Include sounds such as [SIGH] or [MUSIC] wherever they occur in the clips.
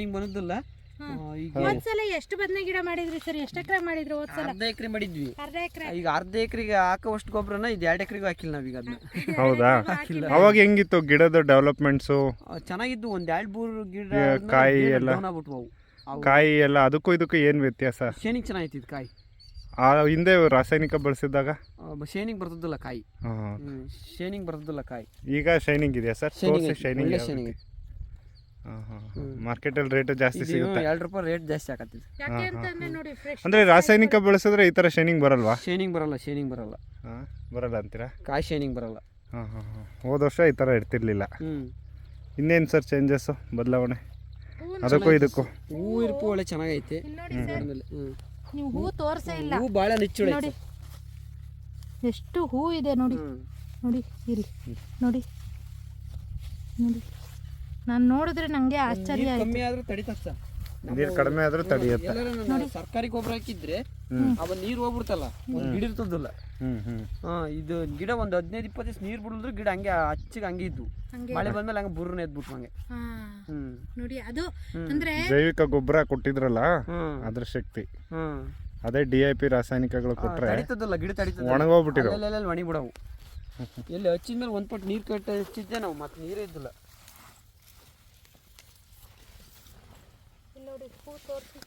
ನಿಂಗೆ ಹೋದ್ಸಲ ಎಷ್ಟು ಬದನೆ ಗಿಡ ಮಾಡಿದ್ರಿ ಸರ್? ಎಷ್ಟು ಎಕರೆ ಮಾಡಿದ್ರಿ ಹೋದ್ಸಲ? ಅರ್ಧ ಎಕರೆ ಮಾಡಿದ್ವಿ. ಅರ್ಧ ಎಕರೆ. ಈಗ ಅರ್ಧ ಎಕರೆಗೆ ಹಾಕೋವಷ್ಟು ಗೊಬ್ಬರನ ಇದು ಎರಡು ಎಕರೆಗೂ ಹಾಕಿಲ್ಲ ನಾವೀಗ ಅದನ್ನ. ಹೌದಾ? ಅವಾಗ ಹೆಂಗಿತ್ತು ಗಿಡದ ಡೆವಲಪ್ಮೆಂಟ್ಸು? ಚೆನ್ನಾಗಿದ್ದು ಒಂದ್ ಎರಡು ಮೂರು ಗಿಡ ಕಾಯಿ ಎಲ್ಲ? ಆಗ್ಬಿಟ್ವು ಅವು. ಕಾಯಿ ಎಲ್ಲ ಅದಕ್ಕೂ ಇದಕ್ಕೂ ಏನು ವ್ಯತ್ಯಾಸ? ಶೇನಿಗೆ ಚೆನ್ನಾಗಿತ್ತು ಇದು ಕಾಯಿ. ಆ ಹಿಂದೆ ರಾಸಾಯನಿಕ ಬಳಸಿದಾಗ ಶೇನಿಂಗ್ ಬರ್ತದಲ್ಲ ಕಾಯಿ. ಶೇನಿಂಗ್ ಬರ್ತದಿಲ್ಲ ಕಾಯಿ. ಈಗ ಶೈನಿಂಗ್ ಇದೆಯಾ ಸರ್? ಶೈನಿಂಗ್ ಶೇನಿಂಗ್ ಹಾಂ ಹಾಂ ಹ್ಮ್. ಮಾರ್ಕೆಟಲ್ಲಿ ರೇಟ್ ಜಾಸ್ತಿ ಸಿಗುತ್ತೆ. ಎರಡು ರೂಪಾಯಿ ರೇಟ್ ಜಾಸ್ತಿ ಆಗತ್ತಿದೆ ಯಾಕೆ ಅಂತಂದ್ರೆ ನೋಡಿ ಫ್ರೆಶ್ ಅಂದರೆ ರಾಸಾಯನಿಕ ಬಳಸಿದ್ರೆ ಈ ತರ ಶೈನಿಂಗ್ ಬರಲ್ವಾ? ಶೈನಿಂಗ್ ಬರಲ್ಲ ಶೈನಿಂಗ್ ಬರಲ್ಲ. ಹಾಂ ಬರಲ್ಲ ಅಂತೀರಾ? ಕಾಯಿ ಶೈನಿಂಗ್ ಬರಲ್ಲ. ಹಾಂ ಹಾಂ ಹಾಂ ಹೋದ ವರ್ಷ ಈ ತರ ಇರ್ತಿರ್ಲಿಲ್ಲ. ಇನ್ನೇನು ಸರ್ ಚೇಂಜಸ್ ಬದಲಾವಣೆ? ಅದಕ್ಕೂ ಇದಕ್ಕೂ. ಹೂ ಇರ್ಪು ಒಳ್ಳೆ ಚೆನ್ನಾಗೈತೆ. ಇಲ್ಲಿ ನೋಡಿ ಸರ್ ನೀವು ಹೂ ತೋರ್ಸೇ ಇಲ್ಲ. ಹೂ ಭಾಳ ನಿಚ್ಚುಳೆ ನೋಡಿ. ಎಷ್ಟು ಹೂ ಇದೆ ನೋಡಿ. ನೋಡಿ ಇಲ್ಲಿ ನೋಡಿ. ನೋಡಿ. ನಾನು ನೋಡಿದ್ರೆ ನಂಗೆ ಆಶ್ಚರ್ಯ ನೀರ್ ಆಯ್ತು. ಕಮ್ಮಿ ಆದ್ರೂ ತಡಿತಕ್ಕ ನೀರು ಕಡಿಮೆ ಆದರೂ ತಡೆಯುತ್ತೆ ಸರ್ಕಾರಿ ಗೊಬ್ಬರ ಹಾಕಿದ್ರೆ ಅವ ನೀರ್ ಹೋಗ್ಬಿಡ್ತಲ್ಲ ಒಂದ್ ಗಿಡ ಇರ್ತದಲ್ಲ. ಹ್ಞೂ ಹ್ಞೂ ಹಾ ಇದು ಗಿಡ ಒಂದ್ ಹದಿನೈದು ಇಪ್ಪತ್ತು ದಿವಸ ನೀರ್ ಬಿಡಿದ್ರು ಗಿಡ ಹಂಗೆ ಹಚ್ಚಿಗೆ ಹಂಗೆ ಇದ್ದು ಹಂಗೆ ಮಳೆ ಬಂದ್ಮೇಲೆ ಹಂಗೆ ಬುರ್ರನ್ನ ಎದ್ಬಿಟ್ಟು ಹಂಗೆ. ಹಾ. ಹ್ಮ್. ನೋಡಿ ಅದು ಅಂದ್ರೆ ಜೈವಿಕ ಗೊಬ್ಬರ ಕೊಟ್ಟಿದ್ರಲ್ಲ ಹ್ಮ್. ಅದ್ರ ಶಕ್ತಿ. ಹ್ಮ್. ಅದೇ ಡಿ ಐ ಪಿ ರಾಸಾಯನಿಕಗಳು ಕೊಟ್ಟರೆ ಕೊಟ್ರೆ ತಡಿತದಲ್ಲ ಗಿಡ ತಡಿತದೆ ಒಣಗೋಗ್ಬಿಟ್ಟಿರೋ ಅಲ್ಲೆಲ್ಲ ಒಣಗಿ ಬಿಡವು [LAUGHS] ಎಲ್ಲಿ ಹಚ್ಚಿದ್ಮೇಲೆ ಒಂದ್ ಪಟ್ಟು ನೀರ್ ಕಟ್ಟ ಹಚ್ಚಿದ್ದೆ ನಾವು ಮತ್ತೆ ನೀರೇ ಇದ್ದಿಲ್ಲ ಇಲ್ಲಿ ನೋಡಿ ಹೂ ತೋರಿಸಿ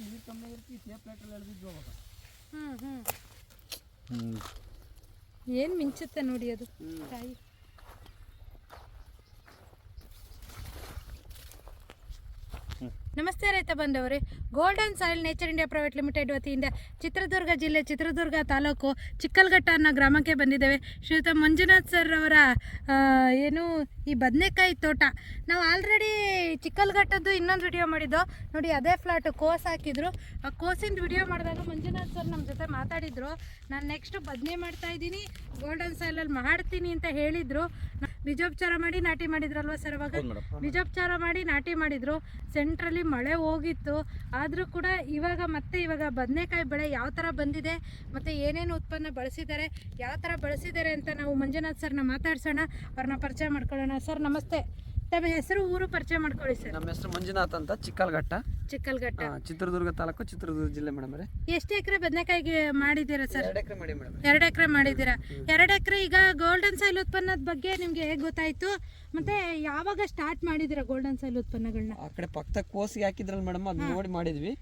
ನೀರ್ ಕಮ್ಮಿ ಇರ್ತಿ ಟೇಪ್ ಲೈಟ್ರಲ್ಲಿ ಎಳ್ದಿದ್ವು ಅವಾಗ. ಹ್ಮ್ ಹ್ಮ್. ಏನು ಮಿಂಚುತ್ತೆ ನೋಡಿ ಅದು? ಹ್ಮ್. ಕಾಯಿ ನಮಸ್ತೆ ರೈತ ಬಂದವರೇ Golden Soil Nature India Private Limited ವತಿಯಿಂದ ಚಿತ್ರದುರ್ಗ ಜಿಲ್ಲೆ ಚಿತ್ರದುರ್ಗ ತಾಲೂಕು ಚಿಕ್ಕಲ್ಘಟ್ಟ ಅನ್ನೋ ಗ್ರಾಮಕ್ಕೆ ಬಂದಿದ್ದೇವೆ. ಶ್ರೀಯುತ ಮಂಜುನಾಥ್ ಸರ್ ಅವರ ಏನು ಈ ಬದನೆಕಾಯಿ ತೋಟ. ನಾವು ಆಲ್ರೆಡಿ ಚಿಕ್ಕಲ್ಘಟ್ಟದ್ದು ಇನ್ನೊಂದು ವಿಡಿಯೋ ಮಾಡಿದ್ದು. ನೋಡಿ ಅದೇ ಫ್ಲಾಟು ಕೋಸ್ ಹಾಕಿದ್ರು. ಆ ಕೋಸಿಂದ ವಿಡಿಯೋ ಮಾಡಿದಾಗ ಮಂಜುನಾಥ್ ಸರ್ ನಮ್ಮ ಜೊತೆ ಮಾತಾಡಿದ್ರು. ನಾನು ನೆಕ್ಸ್ಟ್ ಬದನೆ ಮಾಡ್ತಾ ಇದ್ದೀನಿ. ಗೋಲ್ಡನ್ ಸಾಯಿಲಲ್ಲಿ ಮಾಡ್ತೀನಿ ಅಂತ ಹೇಳಿದ್ರು. ಬೀಜೋಪಚಾರ ಮಾಡಿ ನಾಟಿ ಮಾಡಿದ್ರಲ್ವ ಸರ್ ಅವಾಗ? ಬೀಜೋಪಚಾರ ಮಾಡಿ ನಾಟಿ ಮಾಡಿದ್ರು. ಸೆಂಟ್ರಲ್ಲಿ ಮಳೆ ಹೋಗಿತ್ತು, ಆದರೂ ಕೂಡ ಇವಾಗ ಮತ್ತೆ ಇವಾಗ ಬದನೆಕಾಯಿ ಬೆಳೆ ಯಾವ ಥರ ಬಂದಿದೆ, ಮತ್ತು ಏನೇನು ಉತ್ಪನ್ನ ಬಳಸಿದ್ದಾರೆ, ಯಾವ ಥರ ಬಳಸಿದ್ದಾರೆ ಅಂತ ನಾವು ಮಂಜುನಾಥ್ ಸರ್ನ ಮಾತಾಡ್ಸೋಣ, ಅವ್ರನ್ನ ಪರಿಚಯ ಮಾಡ್ಕೊಳ್ಳೋಣ. ಸರ್, ನಮಸ್ತೆ. ತಮ್ಮ ಹೆಸರು ಊರು ಪರಿಚಯ ಮಾಡ್ಕೊಳ್ಳಿ ಸರ್. ನಮ್ಮ ಹೆಸರು ಮಂಜುನಾಥ್ ಅಂತ ಚಿಕ್ಕಲ್ಘಟ್ಟ. ಚಿಕ್ಕಲ್ಘಟ್ಟ. ಚಿತ್ರದುರ್ಗ ತಾಲೂಕು ಚಿತ್ರದುರ್ಗ ಜಿಲ್ಲೆ ಮೇಡಮ್ ಅವರೇ. ಎಷ್ಟು ಎಕರೆ ಬದನೆಕಾಯಿಗೆ ಮಾಡಿದ್ದೀರಾ ಸರ್? ಎರಡು ಎಕರೆ ಮಾಡಿ ಮೇಡಮ್. ಎರಡು ಎಕರೆ ಮಾಡಿದ್ದೀರಾ? ಎರಡು ಎಕರೆ ಈಗ ಗೋಲ್ಡನ್ ಸೈಲ್ ಉತ್ಪನ್ನದ ಬಗ್ಗೆ ನಿಮಗೆ ಹೇಗೆ ಗೊತ್ತಾಯ್ತು? ಮತ್ತೆ ಯಾವಾಗ ಸ್ಟಾರ್ಟ್ ಮಾಡಿದ್ದೀರಾ ಗೋಲ್ಡನ್ ಸಾಯಿಲ್ ಉತ್ಪನ್ನಗಳನ್ನ ಆ ಕಡೆ ಪಕ್ಕದ ಕೋಸಿಗೆ ಹಾಕಿದ್ರಲ್ಲ ಮೇಡಮ್ ಅದು ನೋಡಿ ಮಾಡಿದ್ವಿ.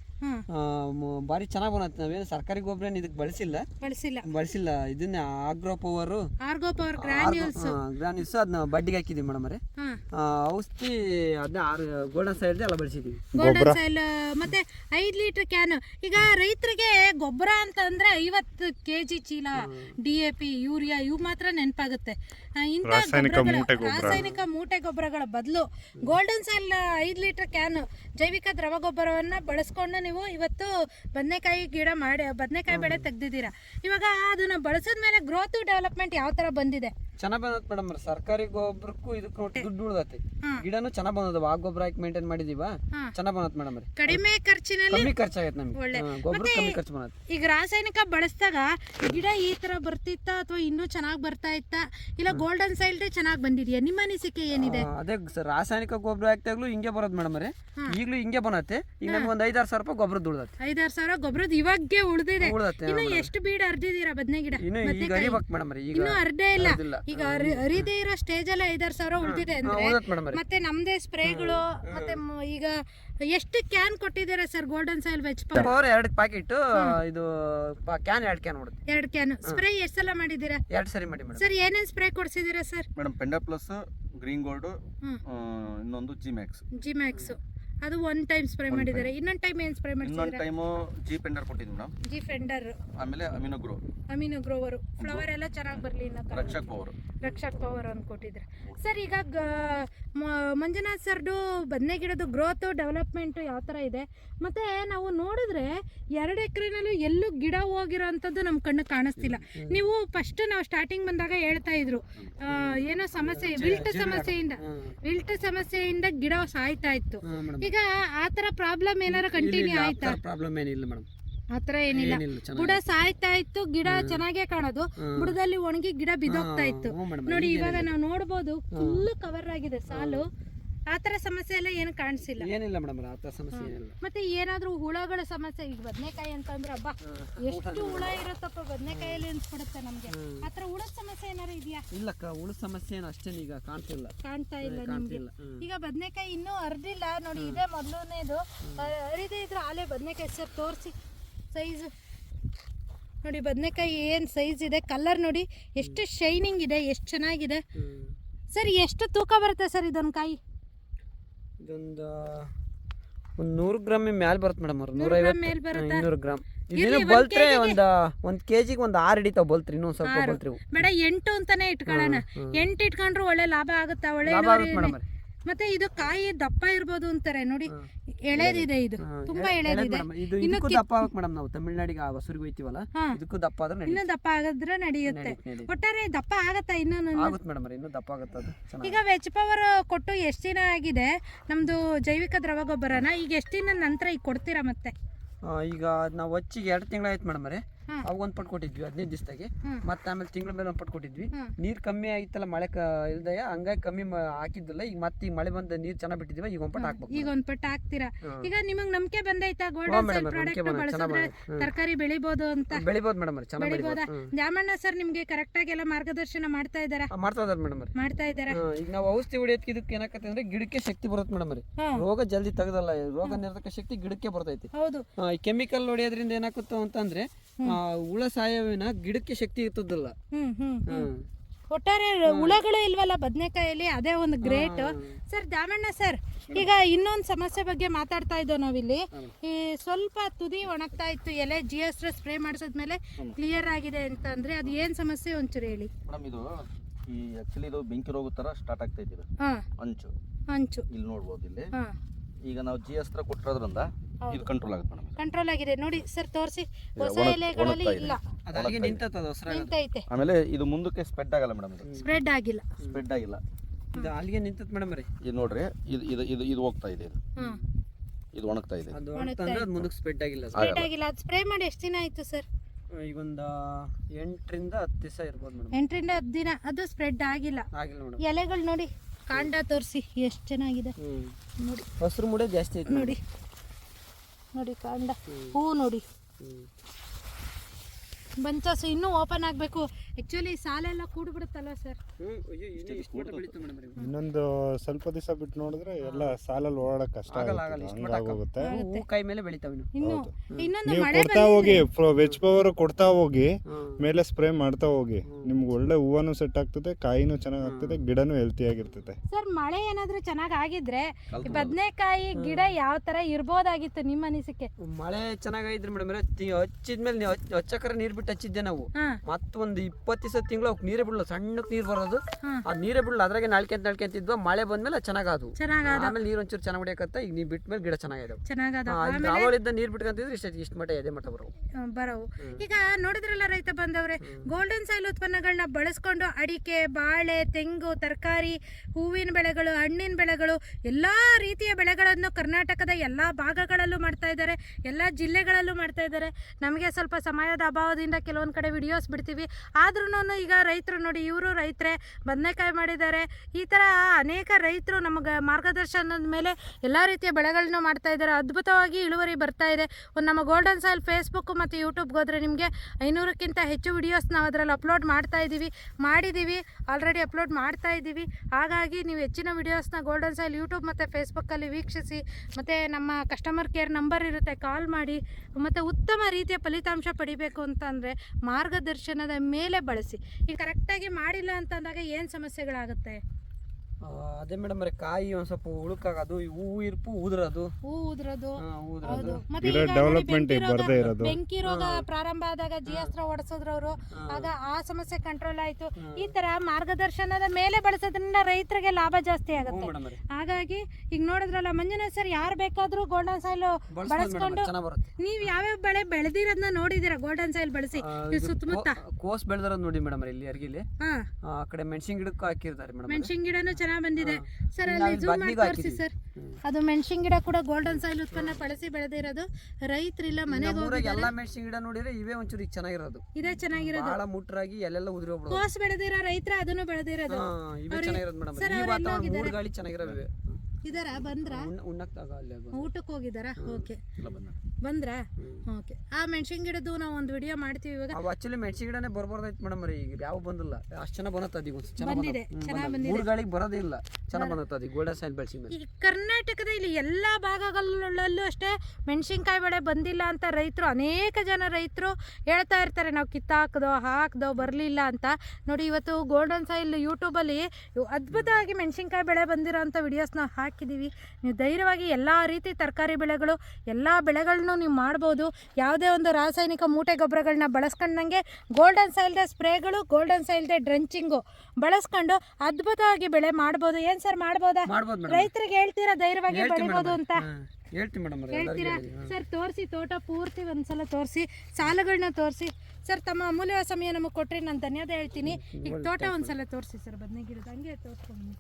ಬಾರಿ ಚೆನ್ನಾಗಿ ಬಂದತ್ತೆ ನಾವೇನು ಸರ್ಕಾರಿ ಗೊಬ್ಬರ ಏನು ಇದಕ್ಕೆ ಬಳಸಿಲ್ಲ. ಬಳಸಿಲ್ಲ. ಬಳಸಿಲ್ಲ. ಇದನ್ನ ಆಗ್ರೋ ಪವರ್. ಆರ್ಗೋ ಪವರ್ ಗ್ರಾನ್ಯೂಲ್ಸ್. ಗ್ರಾನ್ಯೂಲ್ಸ್ ಅದನ್ನ ಬಡ್ಡಿಗೆ ಹಾಕಿದ್ವಿ ಮೇಡಮ್ ಅವರೇ. ಔಷಧಿ ಅದನ್ನ ಆರು ಗೋಲ್ಡನ್ ಸೈಡ್ ಎಲ್ಲ ಬಳಸಿದ್ವಿ. ಗೋಲ್ಡನ್ ಸೈಲ್ ಮತ್ತೆ ಐದ್ ಲೀಟರ್ ಕ್ಯಾನ್. ಈಗ ರೈತರಿಗೆ ಗೊಬ್ಬರ ಅಂತಂದ್ರೆ ಐವತ್ತು ಕೆ ಜಿ ಚೀಲ ಡಿ ಎ ಪಿ ಯೂರಿಯಾ ಇವು ಮಾತ್ರ ನೆನಪಾಗುತ್ತೆ. ಇಂಥ ರಾಸಾಯನಿಕ ಮೂಟೆ ಗೊಬ್ಬರ. ರಾಸಾಯನಿಕ ಮೂಟೆ ಗೊಬ್ಬರಗಳ ಬದಲು ಗೋಲ್ಡನ್ ಸೈಲ್ ಐದು ಲೀಟರ್ ಕ್ಯಾನ್ ಜೈವಿಕ ದ್ರವ ಗೊಬ್ಬರವನ್ನ ಬಳಸ್ಕೊಂಡು ನೀವು ಇವತ್ತು ಬದನೆಕಾಯಿ ಗಿಡ ಮಾಡಿ, ಬದನೆಕಾಯಿ ಬೆಳೆ ತೆಗ್ದಿದ್ದೀರಾ? ಇವಾಗ ಅದನ್ನ ಬಳಸಿದ್ಮೇಲೆ ಗ್ರೋತ್ ಡೆವಲಪ್ಮೆಂಟ್ ಯಾವ ತರ ಬಂದಿದೆ? ಚೆನ್ನಾಗಿ ಬಂದತ್ ಮೇಡಮ್ ಸರ್ಕಾರಿ ಗೊಬ್ಬರಕ್ಕೂ ಇದಕ್ಕೂ ನೋಡಿ ದುಡ್ಡು ಉಳ್ದತಿ. ಗಿಡನು ಚೆನ್ನಾಗ್ ಬಂದದ. ಆ ಗೊಬ್ಬರ ಹಾಕಿ ಮೇಂಟೈನ್ ಮಾಡಿದೀವ? ಚೆನ್ನಾಗ್ ಬಂದತ್ ಮೇಡಮ್ ಕಡಿಮೆ ಖರ್ಚಿನಲ್ಲಿ ಕಮ್ಮಿ ಖರ್ಚಾಗೈತೆ ನಮ್ಗೆ. ಗೊಬ್ಬರ ಕಮ್ಮಿ ಖರ್ಚು ಬಂದತ್ ಈಗ ರಾಸಾಯನಿಕ ಬಳಸಿದಾಗ ಗಿಡ ಈ ತರ ಬರ್ತಿತ್ತಾ ಅಥವಾ ಇನ್ನೂ ಚೆನ್ನಾಗಿ ಬರ್ತಾ ಇತ್ತಾ? ಇಲ್ಲ ಗೋಲ್ಡನ್ ಸೈಲ್ಡ್ ಚೆನ್ನಾಗಿ ಬಂದಿದ್ಯಾ? ನಿಮ್ಮ ಅನಿಸಿಕೆ ಏನಿದೆ? ಅದೇ ಸರ್ ರಾಸಾಯನಿಕ ಗೊಬ್ಬರ ಹಾಕ್ದಾಗ್ಲೂ ಹಿಂಗೆ ಬರೋದು ಮೇಡಮ್ ರೀ. ಈಗಲೂ ಹಿಂಗೆ ಬಂದತ್ತೆ ಈಗ ನಮ್ಗೆ ಒಂದು ಐದಾರು ಸಾವಿರ ರೂಪಾಯಿ ಗೊಬ್ಬರ ಉಳ್ದತ್ತೆ ಐದಾರು ಸಾವಿರ ಗೊಬ್ಬರದ ಇವಾಗೆ ಉಳ್ದಿದೆ. ಇನ್ನು ಎಷ್ಟು ಬೀಡ ಅರ್ದಿದ್ದೀರಾ ಬದನೆ ಗಿಡ? ಇನ್ನು ಈಗ? ಮೇಡಮ್ ಈಗ ಅರ್ಧೇ ಇಲ್ಲ. ಈಗ ಹರಿದೇ ಅರಿದೇ ಇರೋ ಸ್ಟೇಜ್ ಎಲ್ಲ ಐದಾರು ಸಾವಿರ ಉಳಿದಿದೆ ಅಂದ್ರೆ ಮತ್ತೆ ನಮ್ದೇ ಸ್ಪ್ರೇಗಳು ಮತ್ತೆ ಮ- ಈಗ ಎಷ್ಟು ಕ್ಯಾನ್ ಕೊಟ್ಟಿದ್ದೀರಾ sir Golden Soil veg power ಎರಡು ಪ್ಯಾಕೆಟ್ ಇದು ಕ್ಯಾನ್ ಎರಡು ಕ್ಯಾನ್ ಹೊಡೆದು. ಎರಡು ಕ್ಯಾನ್ ಸ್ಪ್ರೇ ಎಷ್ಟು ಸಲ ಮಾಡಿದ್ದೀರಾ? ಎರಡು ಸರಿ ಮಾಡಿ ಸರ್ ಏನೇನ್ ಸ್ಪ್ರೇ ಕೊಡ್ಸಿದ್ದೀರಾ ಸರ್ ಮೇಡಮ್ ಪೆಂಡಾ ಪ್ಲಸ್ ಗ್ರೀನ್ ಗೋಲ್ಡ್. ಇನ್ನೊಂದು ಜಿ ಮ್ಯಾಕ್ಸ್ ಜಿ ಮ್ಯಾಕ್ಸ್ ಅದು ಒನ್ ಟೈಮ್ ಸ್ಪ್ರೇ ಮಾಡಿದ್ದಾರೆ. ಇನ್ನೊಂದು ಟೈಮ್ ಏನ್ ಸ್ಪ್ರೇ ಇನ್ನೊಂದು ಮಾಡ್ತಿದ್ದೀರಾ ಟೈಮು ಜಿ ಫೆಂಡರ್ ಕೊಟ್ಟಿದ್ವಿ ಮೇಡಮ್. ಜಿ ಫೆಂಡರ್ ಆಮೇಲೆ ಅಮಿನೋ ಗ್ರೋ ಅಮಿನೋ ಗ್ರೋವರು ಫ್ಲವರ್ ಎಲ್ಲ ಚೆನ್ನಾಗಿ ಬರಲಿ ಇನ್ನ ರಕ್ಷಕ್ ಪವರ್ ರಕ್ಷಕ್ ಪವರ್ ಅಂತ ಕೊಟ್ಟಿದ್ರೆ. ಸರ್ ಈಗ ಮಂಜುನಾಥ್ ಸರ್ದು ಬದನೆ ಗಿಡದ ಗ್ರೋತ್ ಡೆವಲಪ್ಮೆಂಟು ಯಾವ ಥರ ಇದೆ? ಮತ್ತೆ ನಾವು ನೋಡಿದ್ರೆ ಎರಡು ಎಕರೆನಲ್ಲೂ ಎಲ್ಲೂ ಗಿಡ ಹೋಗಿರೋಂಥದ್ದು ನಮ್ಮ ಕಣ್ಣು ಕಾಣಿಸ್ತಿಲ್ಲ. ನೀವು ಫಸ್ಟ್ ನಾವು ಸ್ಟಾರ್ಟಿಂಗ್ ಬಂದಾಗ ಹೇಳ್ತಾ ಇದ್ರು. ಏನೋ ಸಮಸ್ಯೆ ವಿಲ್ಟ್ ಸಮಸ್ಯೆಯಿಂದ ವಿಲ್ಟ್ ಸಮಸ್ಯೆಯಿಂದ ಗಿಡ ಸಾಯ್ತಾ ಇತ್ತು. ಈಗ ಆ ಥರ ಪ್ರಾಬ್ಲಮ್ ಏನಾರು ಕಂಟಿನ್ಯೂ ಆಯ್ತಾ? ಪ್ರಾಬ್ಲಮ್ ಏನಿಲ್ಲ ಮೇಡಮ್. ಥರ ಏನಿಲ್ಲ. ಬುಡ ಸಾಯ್ತಾ ಇತ್ತು ಗಿಡ ಚೆನ್ನಾಗೇ ಕಾಣೋದು. ಬುಡದಲ್ಲಿ ಒಣಗಿ ಗಿಡ ಬಿದ್ದೋಗ್ತಾ ಇತ್ತು. ನೋಡಿ ಇವಾಗ ನಾವು ನೋಡ್ಬೋದು ಫುಲ್ ಕವರ್ ಆಗಿದೆ ಸಾಲು. ಆತರ ಸಮಸ್ಯೆ ಎಲ್ಲ ಏನು ಕಾಣಿಸಿಲ್ಲ. ಏನಿಲ್ಲ ಮೇಡಮ್ ಆತರ ಥರ ಸಮಸ್ಯೆ ಏನಿಲ್ಲ. ಮತ್ತೆ ಏನಾದ್ರೂ ಹುಳಗಳ ಸಮಸ್ಯೆ ಈಗ ಬದನೆಕಾಯಿ ಅಂತಂದ್ರೆ ಅಬ್ಬಾ ಎಷ್ಟು ಹುಳ ಇರುತ್ತಪ್ಪ ಬದನೆಕಾಯಲ್ಲಿ ಅನ್ಸ್ಬಿಡುತ್ತೆ ನಮ್ಗೆ. ಆತರ ಹುಳ ಹುಳದ ಸಮಸ್ಯೆ ಏನಾರು ಇದೆಯಾ? ಇಲ್ಲ ಹುಳ ಉಳು ಸಮಸ್ಯೆ ಏನು ಅಷ್ಟೇನು ಈಗ ಕಾಣ್ತಿಲ್ಲ. ಕಾಣ್ತಾ ಇಲ್ಲ ನಿಮ್ಗೆ. ಕಾಣ್ತಿಲ್ಲ. ಹ್ಮ್. ಈಗ ಬದನೆಕಾಯಿ ಇನ್ನೂ ಅರ್ದಿಲ್ಲ ನೋಡಿ ಇದೇ ಮೊದಲನೇದು. ಅರಿದೇ ಇದ್ರೆ ಆಲೆ ಬದನೆಕಾಯಿ ಸರ್ ತೋರಿಸಿ. ಸೈಜು ನೋಡಿ ಬದನೆಕಾಯಿ ಏನು ಸೈಜ್ ಇದೆ ಕಲರ್ ನೋಡಿ ಎಷ್ಟು ಶೈನಿಂಗ್ ಇದೆ ಎಷ್ಟು ಚೆನ್ನಾಗಿದೆ. ಸರ್ ಎಷ್ಟು ತೂಕ ಬರುತ್ತೆ ಸರ್ ಇದೊಂದು ಕಾಯಿ ಇದೊಂದು ಒಂದು ನೂರು ಗ್ರಾಮ್ ಮೇಲೆ ಬರುತ್ತೆ ಮೇಡಮ್ ಅವ್ರು ನೂರು ನೂರೈವತ್ತು ಗ್ರಾಮ್ ಮೇಲ್ ಬರುತ್ತಾ? ಇನ್ನೂರು ಗ್ರಾಮ್ ಇರ್ಲಿ, ಇದೇನು ಒಂದ್ ಬಲ್ತ್ರೆ ಒಂದು ಒಂದು ಕೆಜಿಗೆ ಒಂದು ಆರು ಹಿಡಿತಾವ ಬಲ್ತ್ರಿ ಇನ್ನೊಂದು ಸ್ವಲ್ಪ. ಬಲ್ತ್ರಿ. ಬೇಡ ಎಂಟು ಅಂತಾನೆ ಇಟ್ಕೊಳ್ಳೋಣ. ಎಂಟು ಇಟ್ಕೊಂಡ್ರು ಒಳ್ಳೆ ಲಾಭ ಆಗುತ್ತಾ ಒಳ್ಳೆ ಮತ್ತೆ ಇದು ಕಾಯಿ ದಪ್ಪ ಇರ್ಬೋದು ಅಂತಾರೆ. ನೋಡಿ ಎಳೆದಿದೆ ಇದು. ತುಂಬಾ ಎಳೆದಿದೆ. ಇನ್ನು ದಪ್ಪ ಆಗ್ಬೇಕು ಮೇಡಮ್ ನಾವು ತಮಿಳ್ನಾಡಿಗೆ ಹೊಸರಿಗೆ ಹೋಯ್ತೀವಲ್ಲ ಇದಕ್ಕೂ ದಪ್ಪ ಆದ್ರೆ ಇನ್ನೂ ದಪ್ಪ ಆಗಿದ್ರೆ ನಡೆಯುತ್ತೆ. ಒಟ್ಟಾರೆ ದಪ್ಪ ಆಗತ್ತಾ ಇನ್ನೂ ಆಗುತ್ತೆ ಮೇಡಮ್ ಇನ್ನೂ ದಪ್ಪ ಆಗುತ್ತೆ ಈಗ ವೆಜ್ ಪವರ್ ಕೊಟ್ಟು ಎಷ್ಟು ದಿನ ಆಗಿದೆ? ನಮ್ದು ಜೈವಿಕ ದ್ರವ ಗೊಬ್ಬರನ ಈಗ ಎಷ್ಟು ದಿನ ನಂತರ ಈಗ ಕೊಡ್ತೀರಾ ಮತ್ತೆ? ಈಗ ನಾವು ಹಚ್ಚಿಗೆ ಎರಡು ತಿಂಗಳಾಯ್ತು ಮೇಡಮ್ ಹಾ. ಅವಾಗ ಒಂದ್ ಪಟ್ ಕೊಟ್ಟಿದ್ವಿ ಹದಿನೈದು ದಿವಸದಾಗೆ. ಮತ್ತೆ ಆಮೇಲೆ ತಿಂಗಳ ಮೇಲೆ ಒಂದು ಪಟ್ ಕೊಟ್ಟಿದ್ವಿ. ನೀರ್ ಕಮ್ಮಿ ಆಗಿತ್ತಲ್ಲ ಮಳೆ ಇಲ್ದಯ? ಹಂಗಾಗಿ ಕಮ್ಮಿ ಹಾಕಿದ್ದಲ್ಲ. ಈಗ ಮತ್ತೆ ಈಗ ಮಳೆ ಬಂದ ನೀರು ಚೆನ್ನಾಗಿ ಬಿಟ್ಟಿದ್ವಿ ಈಗ ಒಂದ್ ಪಟ್ಟು ಹಾಕ್ಬೇಕು ಈಗ ಒಂದ್ ಪಟ್ಟು ಹಾಕ್ತೀರಾ? ಈಗ ನಿಮಗ್ ನಂಬಿಕೆ ಬಂದೈತಾ ಗೋಲ್ಡನ್ ಮೇಡಮ್ ಪ್ರಾಡಕ್ಟ್ ಬಂದ ಬಳಸಿದ್ರೆ ತರಕಾರಿ ಬೆಳಿಬಹುದು ಅಂತ. ಬೆಳಿಬಹುದು ಮೇಡಮ್ ಚೆನ್ನಾಗಿ ಜಾಮಣ್ಣ ಸರ್ ನಿಮ್ಗೆ ಕರೆಕ್ಟ್ ಆಗಿ ಎಲ್ಲ ಮಾರ್ಗದರ್ಶನ ಮಾಡ್ತಾ ಇದಾರ ಮಾಡ್ತಾ ಇದಾರೆ ಮೇಡಮ್ ಮಾಡ್ತಾ ಇದಾರೆ ಈಗ ನಾವು ಔಷಧಿ ಹೊಡಿಯೋದಕ್ಕೆ ಇದಕ್ಕೆ ಏನಾಗತ್ತೆ ಅಂದ್ರೆ ಗಿಡಕ್ಕೆ ಶಕ್ತಿ ಬರುತ್ತೆ ಮೇಡಮ್ ಅವ್ರೆ. ರೋಗ ಜಲ್ದಿ ತೆಗೆದಲ್ಲ ರೋಗ ನಿರೋಧಕ ಶಕ್ತಿ ಗಿಡಕ್ಕೆ ಬರ್ತೈತಿ. ಹೌದು. ಈ ಕೆಮಿಕಲ್ ಹೊಡೆಯೋದ್ರಿಂದ ಏನಾಗುತ್ತೋ ಅಂತಂದ್ರೆ ಆ, ಹುಳ ಸಾಯವಿನ ಗಿಡಕ್ಕೆ ಶಕ್ತಿ ಇರ್ತದಲ್ಲ. ಹ್ಮ್ ಹ್ಮ್ ಹ್ಮ್. ಹ್ಮ್. ಒಟ್ಟಾರೆ ಹುಳಗಳು ಇಲ್ವಲ್ಲ ಬದನೆಕಾಯಲ್ಲಿ? ಅದೇ ಒಂದು ಗ್ರೇಟ್. ಸರ್ ದಾಮಣ್ಣ ಸರ್ ಈಗ ಇನ್ನೊಂದು ಸಮಸ್ಯೆ ಬಗ್ಗೆ ಮಾತಾಡ್ತಾ ಇದ್ದೋ ನಾವಿಲ್ಲಿ. ಈ ಸ್ವಲ್ಪ ತುದಿ ಒಣಗ್ತಾ ಇತ್ತು ಎಲೆ ಜಿ ಎಸ್ ಸ್ಪ್ರೇ ಮಾಡಿಸಿದ್ಮೇಲೆ ಕ್ಲಿಯರ್ ಆಗಿದೆ ಅಂತ ಅಂದ್ರೆ ಅದು ಏನ್ ಸಮಸ್ಯೆ ಒಂಚೂರು ಹೇಳಿ. ಮೇಡಮ್ ಇದು ಈ ಆಕ್ಚುಲಿ ಇದು ಬೆಂಕಿ ರೋಗ ತರ ಸ್ಟಾರ್ಟ್ ಆಗ್ತಾ ಇದೆ ಅಂಚು. ಅಂಚು. ಇಲ್ಲಿ ನೋಡ್ಬೋದು ಇಲ್ಲಿ. ಈಗ ನಾವು ಜಿ ಎಸ್ ಕೊಟ್ಟಿರೋದ್ರಿಂದ ಇದು ಕಂಟ್ರೋಲ್ ಆಗುತ್ತೆ ಮೇಡಮ್ ಕಂಟ್ರೋಲ್ ಆಗಿದೆ. ನೋಡಿ ಸರ್ ತೋರಿಸಿ. ಹೊಸ ಒಣಗ್- ಎಲೆಗಳಲ್ಲಿ ಒಣಗ್ತಾ ಇದೆ. ಇಲ್ಲ. ಅದು ಅಲ್ಲಿಗೆ ನಿಂತದ ಹೊಸರ ನಿಂತೈತೆ. ಆಮೇಲೆ ಇದು ಮುಂದಕ್ಕೆ ಸ್ಪ್ರೆಡ್ ಆಗಲ್ಲ ಮೇಡಮ್ ಇದು. ಸ್ಪ್ರೆಡ್ ಆಗಿಲ್ಲ. ಸ್ಪ್ರೆಡ್ ಆಗಿಲ್ಲ. ಇದು ಅಲ್ಲಿಗೆ ನಿಂತದ ಮೇಡಮ್ ರೀ. ಇದು ನೋಡ್ರಿ ಇದು ಇದು ಇದು ಇದು ಹೋಗ್ತಾ ಇದೆ ಇದು. ಹ್ಮ್. ಇದು ಒಣಗ್ತಾ ಇದೆ. ಅದು ಒಣಗ್ತಾ ಅಂತಂದ್ರೆ ಅದು ಮುಂದಕ್ಕೆ ಸ್ಪ್ರೆಡ್ ಆಗಿಲ್ಲ. ಅದು. ಸ್ಪ್ರೆಡ್ ಆಗಿಲ್ಲ. ಅದು ಸ್ಪ್ರೇ ಮಾಡಿ ಎಷ್ಟು ದಿನ ಆಯ್ತು ಸರ್ ಈಗ ಒಂದು ಎಂಟರಿಂದ ಹತ್ತು ದಿವಸ ಇರ್ಬೋದು ಮೇಡಮ್ ಎಂಟರಿಂದ ಹತ್ತು ದಿನ. ಅದು ಸ್ಪ್ರೆಡ್ ಆಗಿಲ್ಲ. ಆಗಿಲ್ಲ ಮೇಡಮ್ ಎಲೆಗಳು ನೋಡಿ ಕಾಂಡ ತೋರಿಸಿ ಎಷ್ಟು ಚೆನ್ನಾಗಿದೆ. ನೋಡಿ. ಹಸಿರು ಮುಡೆ ಜಾಸ್ತಿ ಐತೆ ನೋಡಿ. ನೋಡಿ ಕಾಂಡ. ಹೂ ನೋಡಿ. ಬಂಚಸ್ ಇನ್ನೂ ಓಪನ್ ಆಗಬೇಕು ಆ್ಯಕ್ಚುಲಿ ಸಾಲೆಲ್ಲ ಕೂಡು ಬಿಡುತ್ತಲ್ವ ಸರ್ ಇನ್ನೊಂದು ಸ್ವಲ್ಪ ದಿವಸ ಬಿಟ್ಟು ನೋಡಿದ್ರೆ ಎಲ್ಲ ಸಾಲಲ್ಲಿ ಓಡಾಡಕ್ ಕಷ್ಟ ಆಗಲ್ಲ, ಆಗುತ್ತೆ ಹೂ ಕಾಯಿ ಮೇಲೆ ಬೆಳಿತಾವ ಇನ್ನು ಇನ್ನು ಇನ್ನೊಂದು ನೀವು ಮಳೆ ಕೊಡ್ತಾ ಹೋಗಿ ವೆಜ್ ಪವರ್ ಕೊಡ್ತಾ ಹೋಗಿ ಮೇಲೆ ಸ್ಪ್ರೇ ಮಾಡ್ತಾ ಹೋಗಿ ನಿಮ್ಗೆ ಒಳ್ಳೆ ಹೂವನು ಸೆಟ್ ಆಗ್ತದೆ ಕಾಯಿನೂ ಚೆನ್ನಾಗ್ ಆಗ್ತದೆ ಗಿಡನೂ ಹೆಲ್ತಿ ಆಗಿರ್ತದೆ ಸರ್ ಮಳೆ ಏನಾದ್ರೂ ಚೆನ್ನಾಗಿ ಆಗಿದ್ರೆ ಬದನೆಕಾಯಿ ಗಿಡ ಯಾವ ತರ ಇರ್ಬೋದಾಗಿತ್ತು ನಿಮ್ಮ ಅನಿಸಿಕೆ ಮಳೆ ಚೆನ್ನಾಗೈತ್ರಿ ಮೇಡಮ್ ಹಚ್ಚಿದ್ಮೇಲೆ ನೀವು ಹಚ್- ಹಚ್ಚಕ್ರೆ ನೀರ್ ಬಿಟ್ಟು ಹಚ್ಚಿದ್ದೆ ನಾವು. ಮತ್ತೊಂದು ಇಪ್ಪತ್ತು ದಿವಸ ತಿಂಗಳು ಅವ್ಕೆ ನೀರೇ ಬಿಡಲ್ಲ ಸಣ್ಣಕ್ಕೆ ನೀರು ಬರೋದು. ಆ ನೀರೇ ಬಿಡಲ್ಲ ಅದ್ರಾಗೆ ನಾಳ್ಕೆಂತ ನಾಳ್ಕೆಂತಿದ್ವ ಮಳೆ ಬಂದ್ಮೇಲೆ ಚೆನ್ನಾಗಾದು. ಆಮೇಲೆ ನೀರು ಒಂಚೂರು ಚೆನ್ನಾಗಿ ಹೊಡಿಯಕತ್ತ ಈಗ ನೀವು ಬಿಟ್ಟ ಮೇಲೆ ಗಿಡ ಚೆನ್ನಾಗಿದೆ. ಚೆನ್ನಾಗಾದ. ಆಮೇಲೆ ನೀರು ಬಿಟ್ಕೊಂತಿದ್ರೆ ಇಷ್ಟ ಇಷ್ಟು ಮಟ್ಟ ಎದೆ ಮಟ್ಟ ಬರೋವು. ಬರೋ ಬರವು. ಈಗ ನೋಡಿದ್ರಲ್ಲ ರೈತ ಬಂದವ್ರೆ ಗೋಲ್ಡನ್ ಸಾಯಿಲ್ ಉತ್ಪನ್ನಗಳನ್ನ ಬಳಸ್ಕೊಂಡು ಅಡಿಕೆ ಬಾಳೆ ತೆಂಗು ತರಕಾರಿ ಹೂವಿನ ಬೆಳೆಗಳು ಹಣ್ಣಿನ ಬೆಳೆಗಳು ಎಲ್ಲಾ ರೀತಿಯ ಬೆಳೆಗಳನ್ನು ಕರ್ನಾಟಕದ ಎಲ್ಲಾ ಭಾಗಗಳಲ್ಲೂ ಮಾಡ್ತಾ ಇದ್ದಾರೆ ಎಲ್ಲಾ ಜಿಲ್ಲೆಗಳಲ್ಲೂ ಮಾಡ್ತಾ ಇದ್ದಾರೆ. ನಮಗೆ ಸ್ವಲ್ಪ ಸಮಯದ ಅಭಾವದಿಂದ ಕೆಲವೊಂದು ಕಡೆ ವಿಡಿಯೋಸ್ ಬಿಡ್ತೀವಿ. ಆದ್ರೂ ಈಗ ರೈತರು ನೋಡಿ, ಇವರು ರೈತರೇ, ಬದನೆಕಾಯಿ ಮಾಡಿದ್ದಾರೆ ಈ ಥರ ಅನೇಕ ರೈತರು ನಮಗೆ ಮಾರ್ಗದರ್ಶನದ ಮೇಲೆ ಎಲ್ಲ ರೀತಿಯ ಬೆಳೆಗಳನ್ನು ಮಾಡ್ತಾ ಇದ್ದಾರೆ ಅದ್ಭುತವಾಗಿ ಇಳುವರಿ ಬರ್ತಾ ಇದೆ. ಒಂದು ನಮ್ಮ ಗೋಲ್ಡನ್ ಸಾಯಿಲ್ ಫೇಸ್ಬುಕ್ ಮತ್ತು ಯೂಟ್ಯೂಬ್ಗೆ ಹೋದರೆ ನಿಮಗೆ ಐನೂರಕ್ಕಿಂತ ಹೆಚ್ಚು ವಿಡಿಯೋಸ್ ನಾವು ಅದರಲ್ಲಿ ಅಪ್ಲೋಡ್ ಮಾಡ್ತಾ ಇದ್ದೀವಿ ಮಾಡಿದ್ದೀವಿ ಆಲ್ರೆಡಿ ಅಪ್ಲೋಡ್ ಮಾಡ್ತಾ ಇದ್ದೀವಿ ಹಾಗಾಗಿ ನೀವು ಹೆಚ್ಚಿನ ವಿಡಿಯೋಸ್ನ ಗೋಲ್ಡನ್ ಸಾಯಿಲ್ ಯೂಟ್ಯೂಬ್ ಮತ್ತು ಫೇಸ್ಬುಕ್ಕಲ್ಲಿ ವೀಕ್ಷಿಸಿ, ಮತ್ತು ನಮ್ಮ ಕಸ್ಟಮರ್ ಕೇರ್ ನಂಬರ್ ಇರುತ್ತೆ ಕಾಲ್ ಮಾಡಿ, ಮತ್ತು ಉತ್ತಮ ರೀತಿಯ ಫಲಿತಾಂಶ ಪಡಿಬೇಕು ಅಂತಂದರೆ ಮಾರ್ಗದರ್ಶನದ ಮೇಲೆ ಬಳಸಿ. ಈಗ ಕರೆಕ್ಟಾಗಿ ಮಾಡಿಲ್ಲ ಅಂತಂದಾಗ ಏನು ಸಮಸ್ಯೆಗಳಾಗುತ್ತೆ? ಅದೇ ಮೇಡಮ್ ರೀ ಕಾಯಿ ಒಂದ್ ಸ್ವಲ್ಪ ಉಳುಕಾಗದು ಹೂ ಹೂವು ಇರ್ಪು ಉದ್ರದು. ಹೂ ಉದ್ರೋದು. ಆ, ಹೌದು. ಉದುರೋದು ಮತ್ತೆ ಗಿಡ ಈಗ ನೋಡಿ ಡೆವಲಪ್ಮೆಂಟ್ ಬೆಂಕಿ ರೋಗ- ಬರ್ದೇ ಇರೋದು. ಬೆಂಕಿ ರೋಗ ಪ್ರಾರಂಭ ಆದಾಗ ಜಿ ಅಸ್ತ್ರ ಓಡಿಸಿದ್ರು ಅವರು. ಆಗ ಆ ಸಮಸ್ಯೆ ಕಂಟ್ರೋಲ್ ಆಯ್ತು. ಈ ತರ ಮಾರ್ಗದರ್ಶನದ ಮೇಲೆ ಬಳಸೋದ್ರಿಂದ ರೈತರಿಗೆ ಲಾಭ ಜಾಸ್ತಿ ಹ್ಞೂ ಆಗುತ್ತೆ. ಮೇಡಮ್ ಹಾಗಾಗಿ ಈಗ ನೋಡಿದ್ರಲ್ಲ ಮಂಜುನಾಥ್ ಸರ್ ಯಾರು ಬೇಕಾದ್ರೂ ಗೋಲ್ಡನ್ ಸಾಯಿಲ್ ಬಳಸ್ಕೊಂಡು ಚೆನ್ನಾಗಿ ಬರುತ್ತೆ. ನೀವ್ ಯಾವ್ಯಾವ ಬೆಳೆ ಬೆಳೆದಿರೋದನ್ನ ನೋಡಿದೀರ ಗೋಲ್ಡನ್ ಸಾಯಿಲ್ ಬಳಸಿ? ಆ, ಈ ಇದು ಸುತ್ತಮುತ್ತ? ಕೋ- ಕೋಸ್ ಬೆಳೆದಿರೋದು ನೋಡಿ ಮೇಡಮ್ ಇಲ್ಲಿ ಅರ್ಗಿಲಿ. ಹಾ. ಆ ಕಡೆ ಮೆಣಸಿನ ಗಿಡಕ್ಕೂ ಹಾಕಿರ್ತಾರೆ ಮೇಡಮ್ ಮೆಣಸಿನ ಗಿಡನೂ ಚೆನ್ನಾಗ್ ಬಂದಿದೆ. ಸರ್ ಅಲ್ಲಿ ಜೂಮ್ ಮಾಡಿ ತೋರಿಸಿ ಸರ್ ಅದು ಮೆಣಸಿನ ಗಿಡ ಕೂಡ ಗೋಲ್ಡನ್ ಸಾಯಿಲ್ ಉತ್ಪನ್ನ ಬಳಸಿ ಬೆಳೆದಿರೋದು ರೈತರಿಲ್ಲ ಮನೆಗೆ ಹೋಗಿದ್ದಾರೆ. ಎಲ್ಲಾ ಮೆಣಸಿನ ಗಿಡ ನೋಡಿದ್ರೆ ಇವೇ ಒಂಚೂರು ಚೆನ್ನಾಗಿರೋದು. ಇದೇ ಚೆನ್ನಾಗಿರೋದು. ಬಹಳ ಮುಟ್ರಾಗಿ ಎಲ್ಲೆಲ್ಲ ಉದುರಿ ಹೋಗ್ಬಿಡೋದು. ಕೋಸ್ ಬೆಳೆದಿರೋ ರೈತರ ಅದನ್ನು ಬೆಳೆದಿರೋದು ಇವೇ ಚೆನ್ನಾಗಿರೋದು ಮೇಡಮ್. ಸರ್, ಈ ವಾತಾವರಣ ಮೂರು ಗಾಳಿ ಚೆನ್ನಾಗಿರೋವೆ ಇದಾರ? ಬಂದ್ರ? ಉಣ್ಣ- ಉಣ್ಣಕ್ ತಗೋ ಅಲ್ಲಿ ಊಟಕ್ಕೆ ಹೋಗಿದಾರಾ ಓಕೆ ಇಲ್ಲ ಬಂದ. ಬಂದ್ರಾ? ಓಕೆ. ಆ ಮೆಣಸಿನ ಗಿಡದ್ದು ನಾವು ಒಂದು ವಿಡಿಯೋ ಮಾಡ್ತೀವಿ ಇವಾಗ. ಅವು ಆಕ್ಚುಲಿ ಮೆಣಸಿನ ಗಿಡನೇ ಬರ್ಬಾರ್ದೈತೆ ಮೇಡಮ್ ರೀ ಈಗ ಯಾವ ಬಂದಿಲ್ಲ. ಅಷ್ಟು ಚೆನ್ನಾಗಿ ಬಂದತ್ತ ಈಗ ಚೆನ್ನಾಗಿ ಬಂದಿದೆ, ಚೆನ್ನಾಗ್ ಬಂದಿದೆ. ಮೂರು ಗಾಳಿಗೆ ಬರೋದೇ ಇಲ್ಲ. ಕರ್ನಾಟಕದ ಇಲ್ಲಿ ಎಲ್ಲ ಭಾಗಗಳಲ್ಲೂ ಅಷ್ಟೇ ಮೆಣಸಿನ್ಕಾಯಿ ಬೆಳೆ ಬಂದಿಲ್ಲ ಅಂತ ರೈತರು, ಅನೇಕ ಜನ ರೈತರು ಹೇಳ್ತಾ ಇರ್ತಾರೆ, ನಾವು ಕಿತ್ತಾಕ್ದೋ, ಹಾಕ್ದೋ, ಬರಲಿಲ್ಲ ಅಂತ. ನೋಡಿ, ಇವತ್ತು ಗೋಲ್ಡನ್ ಸಾಯಿಲ್ ಯೂಟ್ಯೂಬಲ್ಲಿ ಅದ್ಭುತವಾಗಿ ಮೆಣಸಿನ್ಕಾಯಿ ಬೆಳೆ ಬಂದಿರೋ ಅಂಥ ವಿಡಿಯೋಸ್ನ ಹಾಕಿದ್ದೀವಿ ನೀವು ಧೈರ್ಯವಾಗಿ ಎಲ್ಲ ರೀತಿ ತರಕಾರಿ ಬೆಳೆಗಳು, ಎಲ್ಲ ಬೆಳೆಗಳನ್ನು ನೀವು ಮಾಡ್ಬೋದು. ಯಾವುದೇ ಒಂದು ರಾಸಾಯನಿಕ ಮೂಟೆ ಗೊಬ್ಬರಗಳನ್ನ ಬಳಸ್ಕೊಂಡಂಗೆ ಗೋಲ್ಡನ್ ಸಾಯಿಲ್ದ ಸ್ಪ್ರೇಗಳು ಗೋಲ್ಡನ್ ಸಾಯಿಲ್ದ ಡ್ರಂಚಿಂಗು ಬಳಸ್ಕೊಂಡು ಅದ್ಭುತವಾಗಿ ಬೆಳೆ ಮಾಡ್ಬೋದು. ಏನು ಸರ್ ಮಾಡ್ಬೋದಾ? ಮಾಡ್ಬೋದು ಮೇಡಮ್. ರೈತರಿಗೆ ಹೇಳ್ತೀರಾ ಧೈರ್ಯವಾಗಿ ಬೆಳಿಬೋದು ಅಂತ? ಹೇಳ್ತೀನಿ ಮೇಡಮ್ ಹೇಳ್ತೀರಾ? ಸರ್ ತೋರಿಸಿ ತೋಟ ಪೂರ್ತಿ ಒಂದ್ಸಲ ತೋರಿಸಿ ಸಾಲಗಳನ್ನ ತೋರಿಸಿ. ಸರ್ ತಮ್ಮ ಅಮೂಲ್ಯ ಸಮಯ ನಮಗೆ ಕೊಟ್ಟರೆ ನಾನು ಧನ್ಯವಾದ ಹೇಳ್ತೀನಿ. ಈಗ ತೋಟ ಒಂದ್ಸಲ ತೋರಿಸಿ ಸರ್ ಬದನೆ ಗಿಡದ ಹಂಗೆ ತೋರಿಸ್ಕೊಂಡು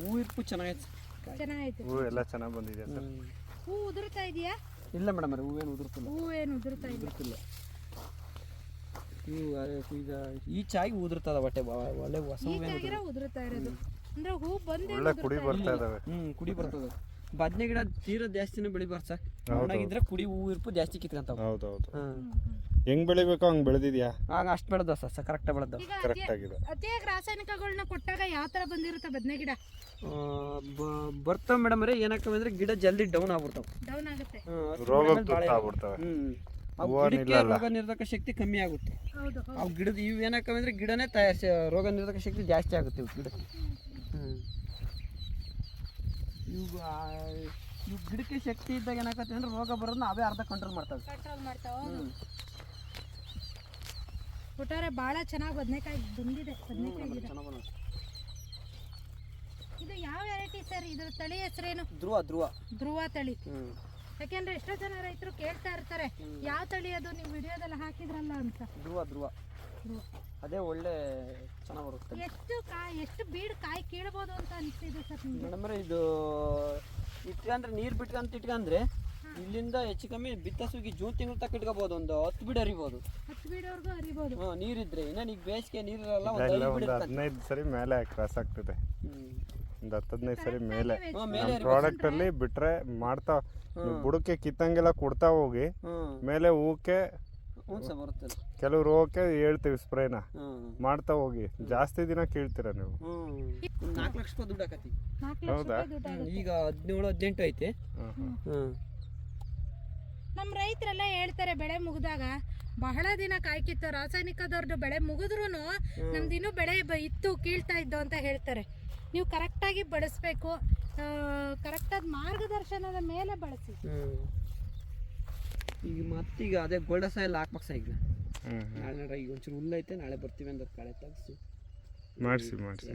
ಹೂ ಇರ್ಪು ಚೆನ್ನಾಗೈತೆ ಚೆನ್ನಾಗೈತೆ. ಹೂ ಎಲ್ಲ ಚೆನ್ನಾಗಿ ಬಂದಿದೆ ಸರ್. ಹೂ ಉದುರ್ತಾ ಇದೆಯಾ? ಇಲ್ಲ ಮೇಡಮ್ ಹೂವೇನು ಉದುರ್ತಿಲ್ಲ. ಹೂ ಏನು ಉದುರ್ತಾ ಇದೆ ಉದುರ್ತಿಲ್ಲ. ಇವು ಈಗ ಈ ಚಾಯಿ ಉದುರ್ತದ ಬಟ್ಟೆ ಒಳ್ಳೆ ಹೊಸ ಹೂವೇನು ಇರೋದು. ಅಂದ್ರೆ ಹೂ ಬಂದೇ ಒಳ್ಳೆ ಕುಡಿ ಬರ್ತಾ ಇದಾವೆ. ಹ್ಮ್ ಕುಡಿ ಬರ್ತದೆ. ಬದ್ನೆ ಗಿಡ ತೀರ ಜಾಸ್ತಿನೂ ಬೆಳಿಬಾರ್ದು ಸರ್ ಒಣಗಿದ್ರೆ ಕುಡಿ ಹೂ ಇರ್ಪು ಜಾಸ್ತಿ ಕಿತ್ಕೊಂತಾವ ಹೌದು ಹೌದು. ಹೆಂಗ್ ಬೆಳಿಬೇಕು ಹಂಗ್ ಬೆಳೆದಿದ್ಯಾ? ಆಗ ಅಷ್ಟು ಬೆಳೆದ ಸರ್ ಕರೆಕ್ಟಾಗಿ ಬೆಳೆದ ಕರೆಕ್ಟ್ ಆಗಿದೆ. ಅತಿಯಾಗಿ ರಾಸಾಯನಿಕಗಳನ್ನ ಕೊಟ್ಟಾಗ ಯಾವ ಥರ ಬಂದಿರುತ್ತೆ ಬದನೆ ಗಿಡ? ಬರ್ತಾವ ಮೇಡಮ್ ರೀ ಏನಾಗ್ತವೆ ಅಂದ್ರೆ ಗಿಡ ಜಲ್ದಿ ಡೌನ್ ಆಗ್ಬಿಡ್ತಾವ. ಡೌನ್ ಆಗುತ್ತೆ. ರೋಗ ತುತ್ತಾಗ್ಬಿಡ್ತವೆ. ಹ್ಮ್. ಗಿಡಕ್ಕೆ ರೋಗ ನಿರೋಧಕ ಶಕ್ತಿ ಕಮ್ಮಿ ಆಗುತ್ತೆ. ಅವು ಗಿಡದ ಇವು ಏನಾಗ್ತವೆ ಅಂದ್ರೆ ಗಿಡನೇ ತಯಾರಿಸಿ ರೋಗ ನಿರೋಧಕ ಶಕ್ತಿ ಜಾಸ್ತಿ ಆಗುತ್ತೆ ಇವು ಗಿಡಕ್ಕೆ. ಹ್ಮ್. ಇವು ಇವು ಗಿಡಕ್ಕೆ ಶಕ್ತಿ ಇದ್ದಾಗ ಏನಾಗತ್ತೆ ಅಂದ್ರೆ ರೋಗ ಬರೋದನ್ನ ಅವೇ ಅರ್ಧ ಕಂಟ್ರೋಲ್ ಮಾಡ್ತಾವೆ. ಕಂಟ್ರೋಲ್ ಮಾಡ್ತಾವ? ಒಟ್ಟಾರೆ ಭಾಳ ಚೆನ್ನಾಗಿ ಬದನೆಕಾಯಿ ಬಂದಿದೆ ಬದನೆಕಾಯಿ ಗಿಡ. ಇದು ಯಾವ ವೆರೈಟಿ ಸರ್? ಇದ್ರ ತಳಿ ಹೆಸರೇನು? ಧ್ರುವ ಧ್ರುವ. ಧ್ರುವ ತಳಿ. ಯಾಕೆಂದ್ರೆ ಎಷ್ಟೋ ಜನ ರೈತರು ಕೇಳ್ತಾ ಇರ್ತಾರೆ ಯಾವ ತಳಿ ಅದು? ನೀವು ವಿಡಿಯೋದಲ್ಲಿ ಹಾಕಿದ್ರಲ್ಲ ಅಂತ. ಧ್ರುವ ಧ್ರುವ. ಅದೇ ಒಳ್ಳೆ ಚೆನ್ನಾಗಿ ಬರುತ್ತೆ. ಎಷ್ಟು ಕಾಯಿ ಎಷ್ಟು ಬೀಡ್ ಕಾಯಿ ಕೀಳ್ಬೋದು ಅಂತ ಅನಿಸ್ತಿದೆ ಸರ್ ನಿಮಗೆ? ಇದು ಇಟ್ಕೊಂಡ್ರೆ ನೀರು ಬಿಟ್ಕೊಂತ ಇಟ್ಕಂದ್ರೆ ಇಲ್ಲಿಂದ ಹೆಚ್ಚು ಕಮ್ಮಿ ಬಿತ್ತ ಸುಗಿ ಜೂನ್ ತಿಂಗಳು ತಕ್ಕ ಇಟ್ಕೋಬಹುದು ಒಂದು ಹತ್ತು ಬಿಡ ಹರಿಬಹುದು ಹತ್ತು ಬೀಡೋರ್ಗೂ ಹರಿಬಹುದು ನೀರಿದ್ರೆ. ಇನ್ನ ಈಗ ಬೇಸಿಗೆ ನೀರಿರಲ್ಲ ಒಂದು ಇಲ್ಲ ಐದು ಬಿಡ ಒಂದು ಹದಿನೈದು ಸರಿ ಮೇಲೆ ಕ್ರಾಸ್ ಆಗ್ತದೆ. ಹ್ಮ್. ಒಂದು ಹತ್ತು ಹದಿನೈದು ಸರಿ ಮೇಲೆ. ನಮ್ಮ ಪ್ರಾಡಕ್ಟ್ ಅಲ್ಲಿ ಬಿಟ್ರೆ ಮಾಡ್ತಾ ಬುಡಕ್ಕೆ ಕಿತ್ತಂಗೆಲ್ಲ ಕೊಡ್ತಾ ಹೋಗಿ ಮೇಲೆ ಹೂಕ್ಕೆ ಕೆಲವು ರೋಗಕ್ಕೆ ಹೇಳ್ತೀವಿ ಸ್ಪ್ರೇನ. ಮಾಡ್ತಾ ಹೋಗಿ. ಜಾಸ್ತಿ ದಿನ ಕೇಳ್ತೀರಾ ನೀವು? ನಾಲ್ಕು ಲಕ್ಷ ರೂಪಾಯಿ ದುಡ್ಡು ಆಕತಿ. ಹೌದಾ? ಈಗ ಹದಿನೇಳು ಹದಿನೆಂಟು ಐತೆ. ನಮ್ಮ ರೈತರೆಲ್ಲ ಹೇಳ್ತಾರೆ ಬೆಳೆ ಮುಗಿದಾಗ ಬಹಳ ದಿನ ಕಾಯ್ಕಿತ್ತು ರಾಸಾಯನಿಕದವ್ರದ್ದು ಬೆಳೆ ಮುಗಿದ್ರೂ ನಮ್ದಿನ್ನೂ ಬೆಳೆ ಬ- ಇತ್ತು ಕೀಳ್ತಾ ಇದ್ದು ಅಂತ ಹೇಳ್ತಾರೆ. ನೀವು ಕರೆಕ್ಟಾಗಿ ಬಳಸಬೇಕು. ಕರೆಕ್ಟಾದ ಮಾರ್ಗದರ್ಶನದ ಮೇಲೆ ಬಳಸಿ. ಈಗ ಮತ್ತೀಗ ಅದೇ ಗೋಲ್ಡ ಎಲ್ಲ ಹಾಕ್ಬೇಕು ಈಗ. ನಾಳೆ ನಾಳೆ ಈಗ ಒಂಚೂರು ಹುಲ್ಲೈತೆ ನಾಳೆ ಬರ್ತೀವಿ ಅಂದ್ರೆ ಕಳೆ ತೆಗ್ಸಿ. ಮಾಡಿಸಿ ಮಾಡಿಸಿ